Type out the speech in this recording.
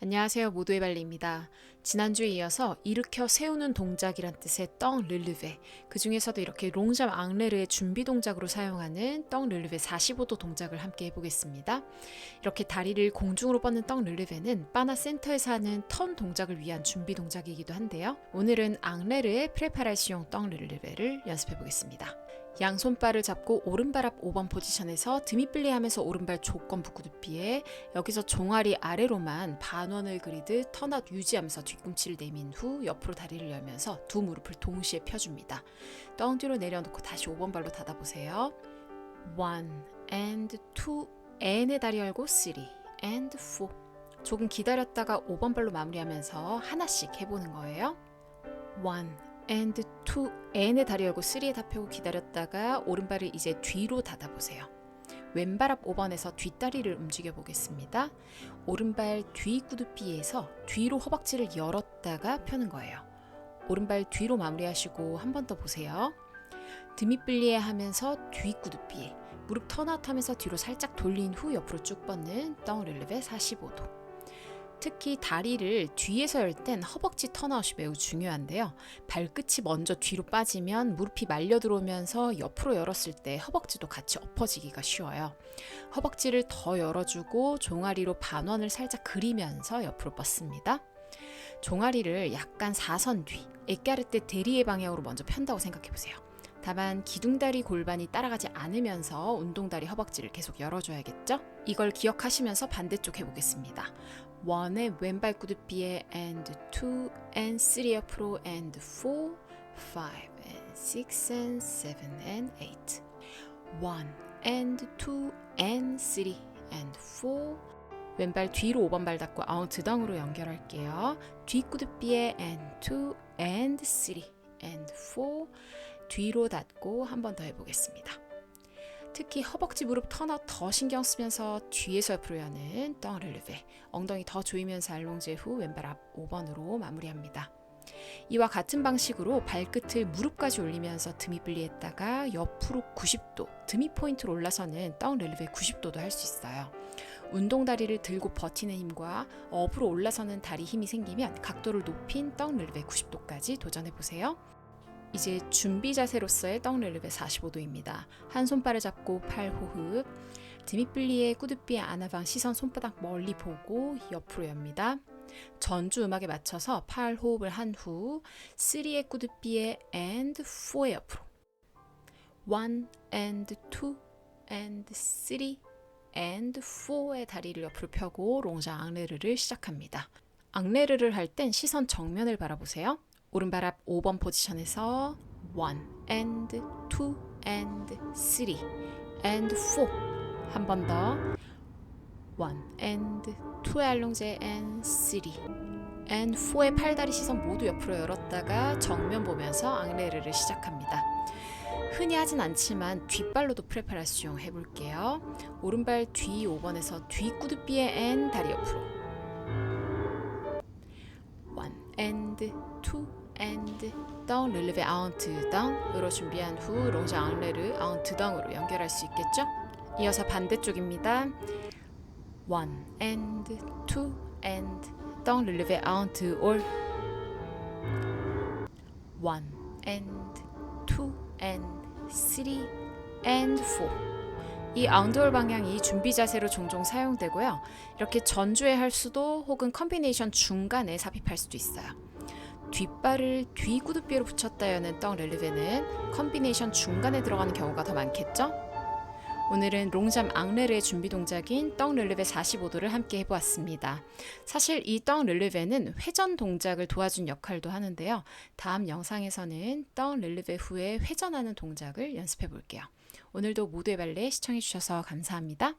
안녕하세요. 모두의 발리입니다. 지난주에 이어서 일으켜 세우는 동작이란 뜻의 떡 르르베, 그 중에서도 이렇게 롱잠 앙레르의 준비 동작으로 사용하는 떡 르르베 45도 동작을 함께 해보겠습니다. 이렇게 다리를 공중으로 뻗는 떡 르르베는 바나 센터에서 하는 턴 동작을 위한 준비 동작이기도 한데요. 오늘은 앙레르의 프레파라시용 떡 르르베를 연습해보겠습니다. 양손발을 잡고 오른발 앞 5번 포지션에서 드미플리 하면서 오른발 조건 북구두피에 여기서 종아리 아래로만 반원을 그리듯 턴아웃 유지하면서 뒤꿈치를 내민 후 옆으로 다리를 열면서 두 무릎을 동시에 펴줍니다. 덩 뒤로 내려놓고 다시 5번 발로 닫아보세요. 1 and 2 N의 다리 열고 3 and 4 조금 기다렸다가 5번 발로 마무리하면서 하나씩 해보는 거예요. 1 and 2 N의 다리 열고 3에 다 펴고 기다렸다가 오른발을 이제 뒤로 닫아 보세요. 왼발 앞 5번에서 뒷다리를 움직여 보겠습니다. 오른발 뒤 구두피에서 뒤로 허벅지를 열었다가 펴는 거예요. 오른발 뒤로 마무리하시고 한 번 더 보세요. 드미플리에 하면서 뒤 구두피에 무릎 턴아웃 하면서 뒤로 살짝 돌린 후 옆으로 쭉 뻗는 덩 릴레베 45도. 특히 다리를 뒤에서 열 땐 허벅지 턴아웃이 매우 중요한데요. 발끝이 먼저 뒤로 빠지면 무릎이 말려 들어오면서 옆으로 열었을 때 허벅지도 같이 엎어지기가 쉬워요. 허벅지를 더 열어주고 종아리로 반원을 살짝 그리면서 옆으로 뻗습니다. 종아리를 약간 사선 뒤, 에까르테 대리의 방향으로 먼저 편다고 생각해 보세요. 다만 기둥다리 골반이 따라가지 않으면서 운동다리 허벅지를 계속 열어줘야겠죠? 이걸 기억하시면서 반대쪽 해보겠습니다. 1의 왼발 구두피에 and 2 and 3 옆으로 and 4 5 and 6 and 7 and 8 1 and 2 and 3 and 4 왼발 뒤로 5번 발 닫고 아웃드덩으로 연결할게요. 뒷구두피에 and 2 and 3 and 4 뒤로 닫고 한 번 더 해보겠습니다. 특히 허벅지 무릎 턴아웃 더 신경 쓰면서 뒤에서 옆으로 여는 덩르르베 엉덩이 더 조이면서 알롱제 후 왼발 앞 5번으로 마무리합니다. 이와 같은 방식으로 발끝을 무릎까지 올리면서 드미 분리했다가 옆으로 90도 드미 포인트로 올라서는 덩 릴레베 90도도 할 수 있어요. 운동 다리를 들고 버티는 힘과 업으로 올라서는 다리 힘이 생기면 각도를 높인 덩 릴레베 90도까지 도전해 보세요. 이제 준비 자세로서의 떡 릴립의 45도입니다. 한 손발을 잡고 팔 호흡. 드미플리의 꾸드비의 아나방 시선 손바닥 멀리 보고 옆으로 엽니다. 전주 음악에 맞춰서 팔 호흡을 한 후 3의 꾸드비의 and 4의 옆으로 1 and 2 and 3 and 4의 다리를 옆으로 펴고 롱자 앙레르를 시작합니다. 앙레르를 할 땐 시선 정면을 바라보세요. 오른발 앞 5번 포지션에서 1 and 2 and 3 and 4 한 번 더 1 and 2의 알롱제 and 3 and 4의 팔다리 시선 모두 옆으로 열었다가 정면 보면서 앙레르를 시작합니다. 흔히 하진 않지만 뒷발로도 프레파라시용 해볼게요. 오른발 뒤 5번에서 뒤 구두비에 and 다리 옆으로 and 2 and 다운 릴레베 아운트 다운으로 준비한 후 롱지 앙레르 아운트 다운으로 연결할 수 있겠죠? 이어서 반대쪽입니다. 1 and 2 and 다운 릴레베 아운트 올1 and 2 and 3 and 4 이 아운드홀 방향이 준비 자세로 종종 사용되고요. 이렇게 전주에 할 수도 혹은 컨비네이션 중간에 삽입할 수도 있어요. 뒷발을 뒤 구두뼈로 붙였다 여는 떡 렐리베는 컨비네이션 중간에 들어가는 경우가 더 많겠죠? 오늘은 롱잠 앙레르의 준비 동작인 떡 렐리베 45도를 함께 해보았습니다. 사실 이 떡 렐리베는 회전 동작을 도와준 역할도 하는데요. 다음 영상에서는 떡 렐리베 후에 회전하는 동작을 연습해 볼게요. 오늘도 모두의 발레 시청해 주셔서 감사합니다.